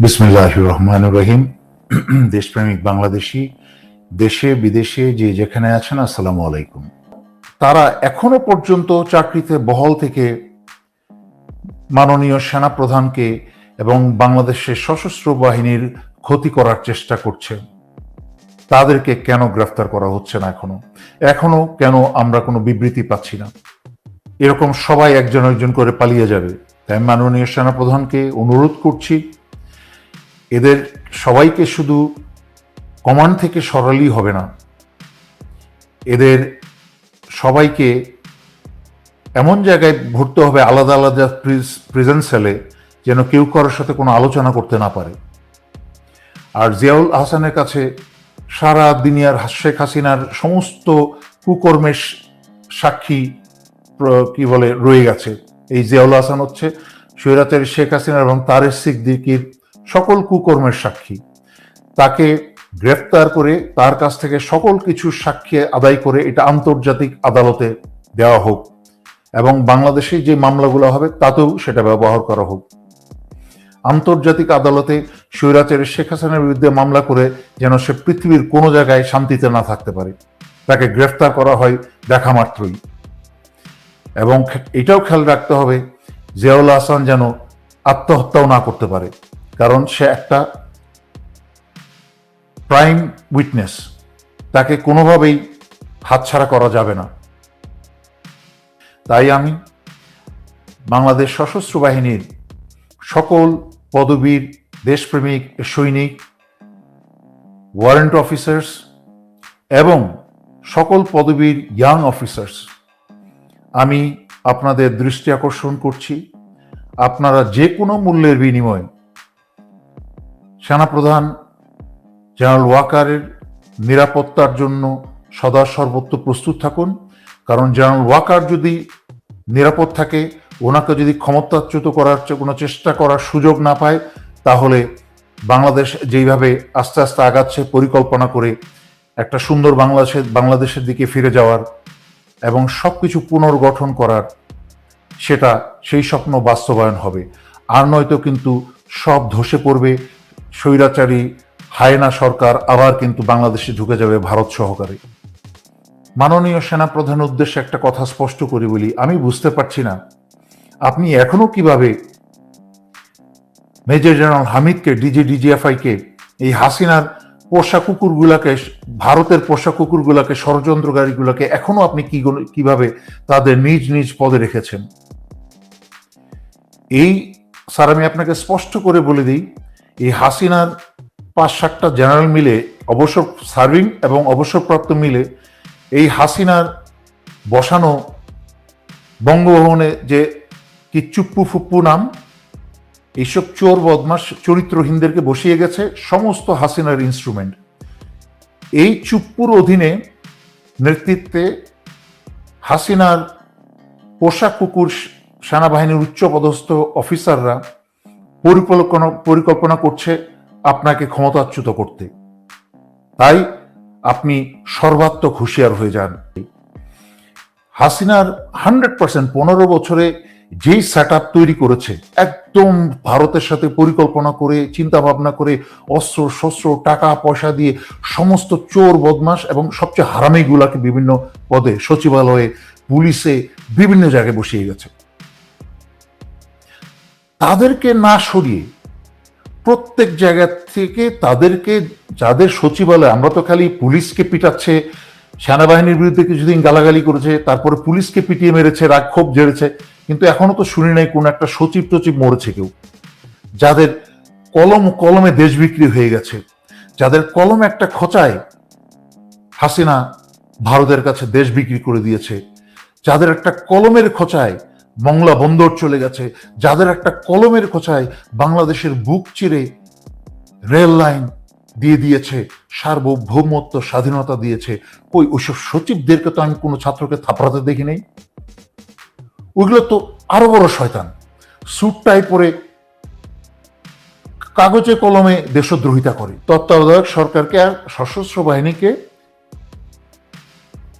বিসমুল্লাহ রহমান রহিম। দেশপ্রেমিক বাংলাদেশি, দেশে, বিদেশে যে যেখানে আছেন, আসসালামু আলাইকুম। তারা এখনও পর্যন্ত চাকরিতে বহল থেকে মাননীয় সেনাপ্রধানকে এবং বাংলাদেশের সশস্ত্র বাহিনীর ক্ষতি করার চেষ্টা করছে। তাদেরকে কেন গ্রেফতার করা হচ্ছে না এখনও? এখনও কেন আমরা কোনো বিবৃতি পাচ্ছি না? এরকম সবাই একজন একজন করে পালিয়ে যাবে। তাই মাননীয় সেনাপ্রধানকে অনুরোধ করছি এদের সবাইকে শুধু কমান্ড থেকে সরালেই হবে না। এদের সবাইকে এমন জায়গায় ভরতে হবে আলাদা আলাদা প্রিজেন্ট সেলে যেন কেউ কারোর সাথে কোনো আলোচনা করতে না পারে। আর জিয়াউল আহসানের কাছে সারা দুনিয়ার শেখ হাসিনার সমস্ত কুকর্মের সাক্ষী কি বলে, রয়ে গেছে। এই জিয়াউল হাসান হচ্ছে স্বৈরাচারী শেখ হাসিনা এবং তারের সিদ্দিকির সকল কুকর্মের সাক্ষী। তাকে গ্রেফতার করে তার কাছ থেকে সকল কিছু সাক্ষী আদায় করে এটা আন্তর্জাতিক আদালতে দেওয়া হোক এবং বাংলাদেশে যে মামলাগুলো হবে তাতেও সেটা ব্যবহার করা হোক। আন্তর্জাতিক আদালতে স্বৈরাচারী শেখ হাসিনার বিরুদ্ধে মামলা করে যেন সে পৃথিবীর কোনো জায়গায় শান্তিতে না থাকতে পারে। তাকে গ্রেফতার করা হয় দেখা মাত্রই। এবং এটাও খেয়াল রাখতে হবে, জিয়াউল হাসান যেন আত্মহত্যাও না করতে পারে। কারণ সে একটা প্রাইম উইটনেস তাকে কোনোভাবেই হাতছাড়া করা যাবে না। তাই আমি বাংলাদেশ সশস্ত্র বাহিনীর সকল পদবীর দেশপ্রেমিক, সৈনিক ওয়ারেন্ট অফিসার্স এবং সকল পদবীর ইয়াং অফিসার্স আমি আপনাদের দৃষ্টি আকর্ষণ করছি। আপনারা যে কোনো মূল্যের বিনিময়ে সেনাপ্রধান জেনারেল ওয়াকারের নিরাপত্তার জন্য সদা সর্বত্র প্রস্তুত থাকুন। কারণ জেনারেল ওয়াকার যদি নিরাপদ থাকে, ওনাকে যদি ক্ষমতাচ্যুত করার কোনো চেষ্টা করার সুযোগ না পায়, তাহলে বাংলাদেশ যেইভাবে আস্তে আস্তে আগাচ্ছে, পরিকল্পনা করে একটা সুন্দর বাংলাদেশের বাংলাদেশের দিকে ফিরে যাওয়ার এবং সব কিছু পুনর্গঠন করার, সেটা সেই স্বপ্ন বাস্তবায়ন হবে। আর নয়তো কিন্তু সব ধসে পড়বে স্বৈরাচারী হায়না সরকার আবার কিন্তু বাংলাদেশে ঢুকে যাবে ভারত সহকারে। মাননীয় সেনাপ্রধানের উদ্দেশ্যে একটা কথা স্পষ্ট করি বলি, আমি বুঝতে পারছি না, আপনি এখনও কীভাবে মেজর জেনারেল হামিদকে, ডিজি ডিজিএফআই কে এই হাসিনার পোষা কুকুরগুলাকে, ভারতের পোষা কুকুরগুলাকে, ষড়যন্ত্রকারীগুলোকে এখনও আপনি কি কীভাবে তাদের নিজ নিজ পদে রেখেছেন? এই, স্যার, আমি আপনাকে স্পষ্ট করে বলে দিই এই হাসিনার পাঁচ সাতটা জেনারেল মিলে, অবসর সার্ভিং এবং অবসরপ্রাপ্ত মিলে এই হাসিনার বসানো বঙ্গভবনে যে কি চুপ্পু ফুপ্পু নাম, এইসব চোর বদমাস চরিত্রহীনদেরকে বসিয়ে গেছে সমস্ত হাসিনার ইনস্ট্রুমেন্ট এই চুপ্পুর অধীনে নেতৃত্বে হাসিনার পোশাক কুকুর সেনাবাহিনীর উচ্চপদস্থ অফিসাররা পরিকল্পনা পরিকল্পনা করছে আপনাকে ক্ষমতাচ্যুত করতে। তাই আপনি সর্বাত্মক হুঁশিয়ার হয়ে যান। হাসিনার হান্ড্রেড পার্সেন্ট পনেরো বছরে যেই সেট তৈরি করেছে, একদম ভারতের সাথে পরিকল্পনা করে চিন্তা ভাবনা করে, অস্ত্র, শস্ত্র, টাকা, পয়সা দিয়ে সমস্ত চোর বদমাস এবং সবচেয়ে হারামিগুলাকে বিভিন্ন পদে সচিবালয়ে, পুলিশে বিভিন্ন জায়গায় বসিয়ে গেছে। তাদেরকে না সরিয়ে প্রত্যেক জায়গা থেকে তাদেরকে যাদের সচিবালয়, আমরা তো খালি পুলিশকে পিটাচ্ছে, সেনাবাহিনীর বিরুদ্ধে কিছুদিন গালাগালি করেছে, তারপরে পুলিশকে পিটিয়ে মেরেছে রাগ ক্ষোভ জেড়েছে কিন্তু এখনও তো শুনি নাই কোন একটা সচিব টচিব মরেছে কেউ। যাদের কলম কলমে দেশ বিক্রি হয়ে গেছে, যাদের কলম একটা খোঁচায় হাসিনা ভারতের কাছে দেশ বিক্রি করে দিয়েছে, যাদের একটা কলমের খোঁচায় মংলা বন্দর চলে গেছে, যাদের একটা কলমের খোঁচায় বাংলাদেশের বুক চিরে রেল লাইন দিয়ে দিয়েছে, সার্বভৌমত্ব স্বাধীনতা দিয়েছে। কই, ওইসব সচিবদেরকে তো আমি কোনো ছাত্রকে থাপড়াতে দেখি নেই? ওইগুলো তো আরও বড় শয়তান। স্যুট টাই পরে কাগজে কলমে দেশদ্রোহিতা করে। তত্ত্বাবধায়ক সরকারকে আর সশস্ত্র বাহিনীকে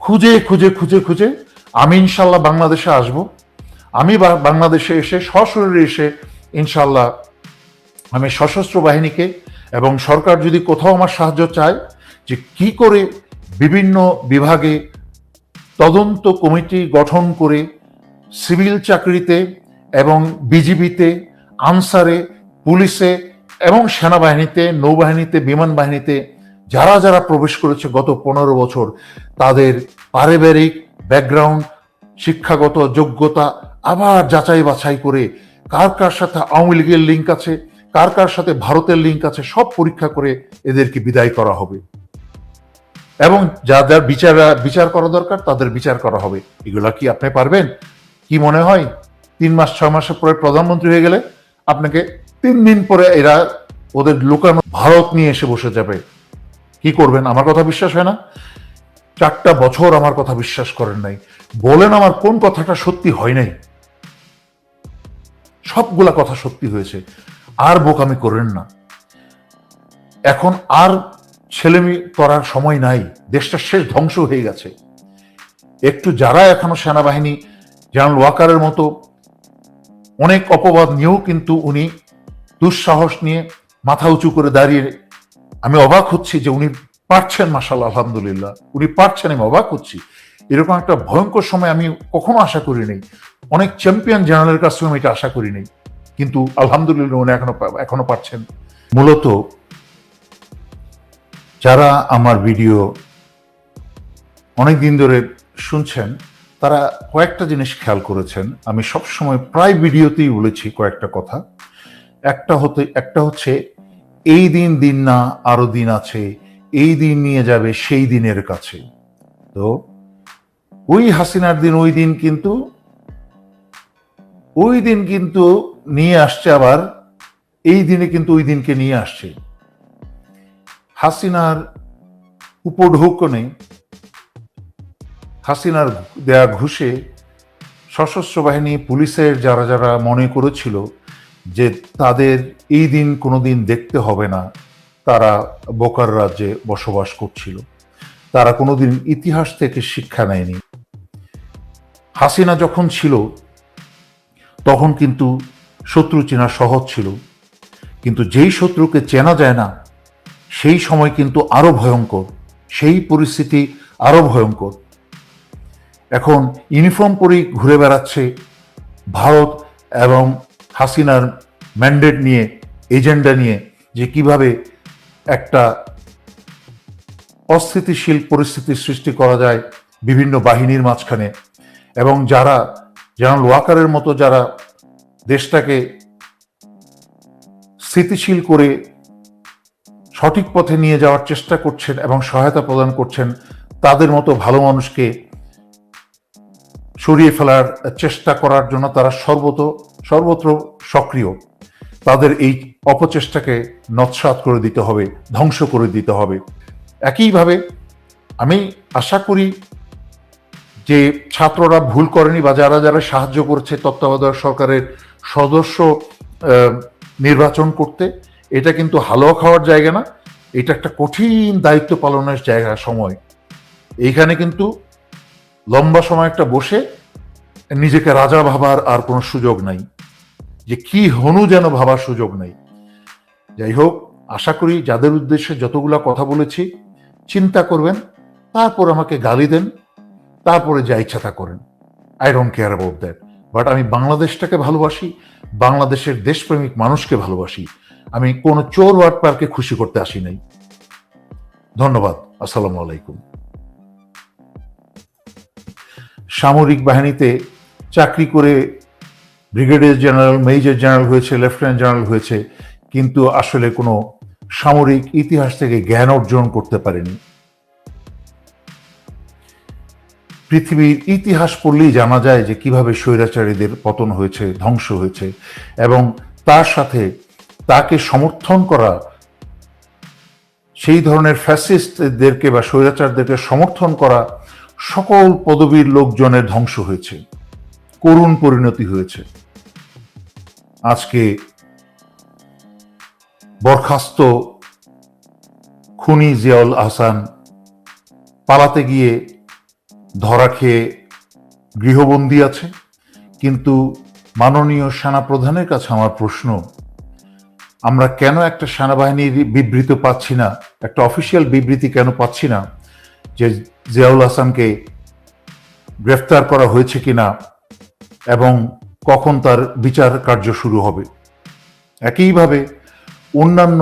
খুঁজে খুঁজে খুঁজে খুঁজে আমি ইনশাল্লাহ বাংলাদেশে আসব। আমি বাংলাদেশে এসে, সশরীরে এসে ইনশাল্লাহ আমি সশস্ত্র বাহিনীকে এবং সরকার যদি কোথাও আমার সাহায্য চায় যে কি করে বিভিন্ন বিভাগে তদন্ত কমিটি গঠন করে সিভিল চাকরিতে এবং বিজিবিতে, আনসারে, পুলিশে এবং সেনাবাহিনীতে, নৌবাহিনীতে, বিমান বাহিনীতে যারা যারা প্রবেশ করেছে গত পনেরো বছর, তাদের পারিবারিক ব্যাকগ্রাউন্ড শিক্ষাগত যোগ্যতা আবার যাচাই বাছাই করে কার কার সাথে আওয়ামী লীগের লিঙ্ক আছে, কার কার সাথে ভারতের লিঙ্ক আছে, সব পরীক্ষা করে এদেরকে বিদায় করা হবে। এবং যাদের বিচার বিচার করা দরকার, তাদের বিচার করা হবে। এগুলা কি আপনি পারবেন? কি মনে হয়? তিন মাস, ছয় মাসের পরে প্রধানমন্ত্রী হয়ে গেলে আপনাকে তিন দিন পরে এরা ওদের লুকানো ভারত নিয়ে এসে বসে যাবে। কি করবেন? আমার কথা বিশ্বাস হয় না। চারটা বছর আমার কথা বিশ্বাস করেন নাই। বলেন আমার কোন কথাটা সত্যি হয় নাই। সবগুলা কথা সত্যি হয়েছে। আর বোকামি করেন না। এখন আর ছেলেমি করার সময় নাই। দেশটা শেষ ধ্বংস হয়ে গেছে। একটু যারা এখনও সেনাবাহিনী জেনারেল ওয়াকারের মতো অনেক অপবাদ নিয়েও কিন্তু উনি দুঃসাহস নিয়ে মাথা উঁচু করে দাঁড়িয়ে আমি অবাক হচ্ছি যে উনি পারছেন মাসাল আলহামদুলিল্লাহ। উনি পারছেন, আমি অবাক হচ্ছি। এরকম একটা ভয়ঙ্কর সময় আমি কখনো আশা করি নাই। অনেক চ্যাম্পিয়ন জেনারেলের কাছ থেকে আমি এটা আশা করি নাই। কিন্তু আলহামদুলিল্লাহ উনি এখনও এখনও পারছেন। মূলত যারা আমার ভিডিও অনেক দিন ধরে শুনছেন, তারা কয়েকটা জিনিস খেয়াল করেছেন। আমি সব সময় প্রায় ভিডিওতেই বলেছি কয়েকটা কথা। একটা হতে একটা হচ্ছে, এই দিন দিন না, আরও দিন আছে, এই দিন নিয়ে যাবে, সেই দিনের কাছে। তো ওই হাসিনার দিন, ওই দিন কিন্তু, ওই দিন কিন্তু নিয়ে আসছে আবার, এই দিনে কিন্তু ওই দিনকে নিয়ে আসছে। হাসিনার উপঢৌকনে হাসিনার দেয়া ঘুষে সশস্ত্র বাহিনী, পুলিশের যারা যারা মনে করেছিল যে তাদের এই দিন কোনোদিন দেখতে হবে না, তারা বোকার রাজ্যে বসবাস করছিল। তারা কোনোদিন ইতিহাস থেকে শিক্ষা নেয়নি। হাসিনা যখন ছিল, তখন কিন্তু শত্রু চেনা সহজ ছিল। কিন্তু যেই শত্রুকে চেনা যায় না, সেই সময় কিন্তু আরও ভয়ঙ্কর, সেই পরিস্থিতি আরও ভয়ঙ্কর। এখন ইউনিফর্ম পরেই ঘুরে বেড়াচ্ছে ভারত এবং হাসিনার ম্যান্ডেট নিয়ে এজেন্ডা নিয়ে, যে কীভাবে একটা অস্থিতিশীল পরিস্থিতির সৃষ্টি করা যায় বিভিন্ন বাহিনীর মাঝখানে। এবং যারা জেনারেল ওয়াকারের মতো যারা দেশটাকে স্থিতিশীল করে সঠিক পথে নিয়ে যাওয়ার চেষ্টা করছেন এবং সহায়তা প্রদান করছেন, তাদের মতো ভালো মানুষকে সরিয়ে ফেলার চেষ্টা করার জন্য তারা সর্বত, সর্বত্র সক্রিয়। তাদের এই অপচেষ্টাকে নৎসাত করে দিতে হবে, ধ্বংস করে দিতে হবে। একইভাবে আমি আশা করি যে ছাত্ররা ভুল করেনি বা যারা যারা সাহায্য করছে তত্ত্বাবধায়ক সরকারের সদস্য নির্বাচন করতে, এটা কিন্তু হালুয়া খাওয়ার জায়গা না। এটা একটা কঠিন দায়িত্ব পালনের জায়গা, সময়। এইখানে কিন্তু লম্বা সময় একটা বসে নিজেকে রাজা ভাবার আর কোনো সুযোগ নাই। যে কি হনু যেন ভাবার সুযোগ নাই। যাই হোক, আশা করি যাদের উদ্দেশ্যে যতগুলা কথা বলেছি, চিন্তা করবেন, তারপর আমাকে গালি দেন। তারপরে যা ইচ্ছা তা করেন। I don't care about that but আমি বাংলাদেশটাকে ভালোবাসি, বাংলাদেশের দেশপ্রেমিক মানুষকে ভালোবাসি। আমি কোনো চোর ওয়ার্ড পার্কে খুশি করতে আসি নাই। ধন্যবাদ। আসসালামু আলাইকুম। সামরিক বাহিনীতে চাকরি করে ব্রিগেডিয়ার জেনারেল, মেজর জেনারেল হয়েছে, লেফটেন্যান্ট জেনারেল হয়েছে, কিন্তু আসলে কোনো সামরিক ইতিহাস থেকে জ্ঞান অর্জন করতে পারেনি। পৃথিবীর ইতিহাস পড়লেই জানা যায় যে কীভাবে স্বৈরাচারীদের পতন হয়েছে, ধ্বংস হয়েছে এবং তার সাথে তাকে সমর্থন করা, সেই ধরনের ফ্যাসিস্টদেরকে বা স্বৈরাচারদেরকে সমর্থন করা সকল পদবীর লোকজনের ধ্বংস হয়েছে, করুণ পরিণতি হয়েছে। আজকে বরখাস্ত খুনি জিয়াউল আহসান পালাতে গিয়ে ধরা খেয়ে গৃহবন্দী আছে, কিন্তু মাননীয় সেনা প্রধানের কাছে আমার প্রশ্ন, আমরা কেন একটা সেনাবাহিনীর বিবৃতি পাচ্ছি না, একটা অফিসিয়াল বিবৃতি কেন পাচ্ছি না, যে জিয়াউল হাসানকে গ্রেফতার করা হয়েছে কিনা এবং কখন তার বিচার কার্য শুরু হবে? একইভাবে অন্যান্য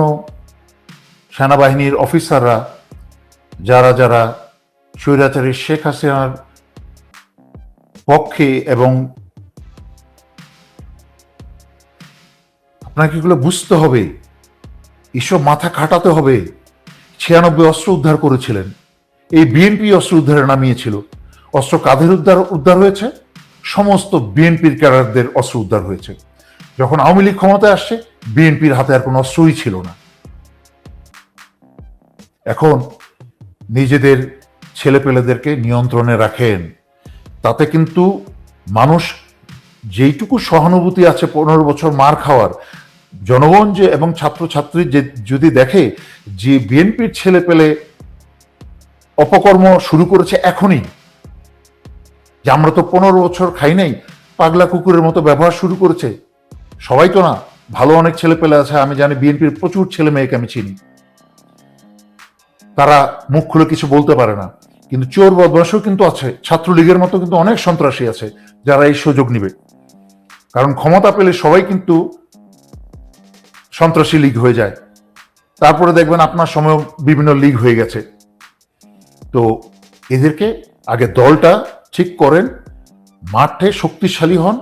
সেনাবাহিনীর অফিসাররা, যারা যারা স্বৈরাচারী শেখ হাসিনার পক্ষে এবং আপনাকে এগুলো বুঝতে হবে, এসব মাথা খাটাতে হবে। ছিয়ানব্বই অস্ত্র উদ্ধার করেছিলেন। এই বিএনপি অস্ত্র উদ্ধারে নামিয়েছিল। অস্ত্র কাদের উদ্ধার উদ্ধার হয়েছে? সমস্ত বিএনপির ক্যাডারদের অস্ত্র উদ্ধার হয়েছে। যখন আওয়ামী লীগ ক্ষমতায় আসছে, বিএনপির হাতে আর কোনো অস্ত্রই ছিল না। এখন নিজেদের ছেলেপেলেদেরকে নিয়ন্ত্রণে রাখেন, তাতে কিন্তু মানুষ যেইটুকু সহানুভূতি আছে পনেরো বছর মার খাওয়ার, জনগণ যে এবং ছাত্রছাত্রী যে যদি দেখে যে বিএনপির ছেলে পেলে অপকর্ম শুরু করেছে এখনই, যে আমরা তো পনেরো বছর খাই নাই, পাগলা কুকুরের মতো ব্যবহার শুরু করেছে, সবাই তো না, ভালো অনেক ছেলে পেলে আছে, আমি জানি বিএনপির প্রচুর ছেলে মেয়েকে আমি চিনি, তারা মুখ খুলে কিছু বলতে পারে না। কিন্তু চোর বদমাসও কিন্তু আছে, ছাত্রলীগের মতো কিন্তু অনেক সন্ত্রাসী আছে যারা এই সুযোগ নিবে। কারণ ক্ষমতা পেলে সবাই কিন্তু সন্ত্রাসী লীগ হয়ে যায়। তারপরে দেখবেন আপনার সময় বিভিন্ন লীগ হয়ে গেছে। তো এদেরকে আগে দলটা ঠিক করেন, মাঠে শক্তিশালী হন